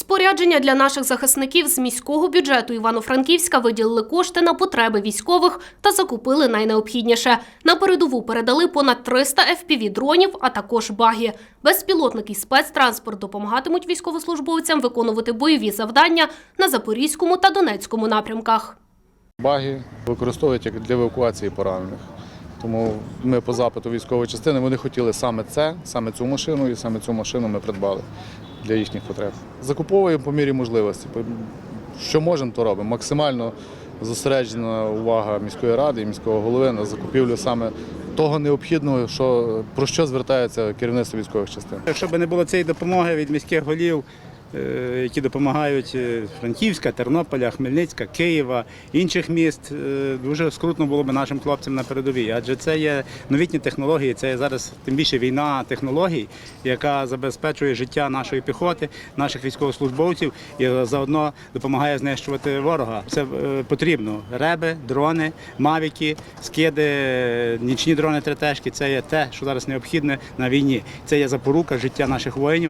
Спорядження для наших захисників з міського бюджету Івано-Франківська виділили кошти на потреби військових та закупили найнеобхідніше. На передову передали понад 300 FPV-дронів, а також баги. Безпілотники і спецтранспорт допомагатимуть військовослужбовцям виконувати бойові завдання на Запорізькому та Донецькому напрямках. Баги використовують як для евакуації поранених. Тому ми по запиту військової частини вони хотіли саме це, саме цю машину, і саме цю машину ми придбали для їхніх потреб. Закуповуємо по мірі можливості. Що можемо, то робимо. Максимально зосереджена увага міської ради і міського голови на закупівлю саме того необхідного, що, про що звертається керівництво військових частин. Якщо б не було цієї допомоги від міських голів, які допомагають е, Франківська, Тернополя, Хмельницька, Києва, інших міст, е, дуже скрутно було б нашим хлопцям на передовій. Адже це є новітні технології, це є зараз тим більше війна технологій, яка забезпечує життя нашої піхоти, наших військовослужбовців і заодно допомагає знищувати ворога. Це е, потрібно. Реби, дрони, мавіки, скиди, нічні дрони третешки це є те, що зараз необхідне на війні. Це є запорука життя наших воїнів.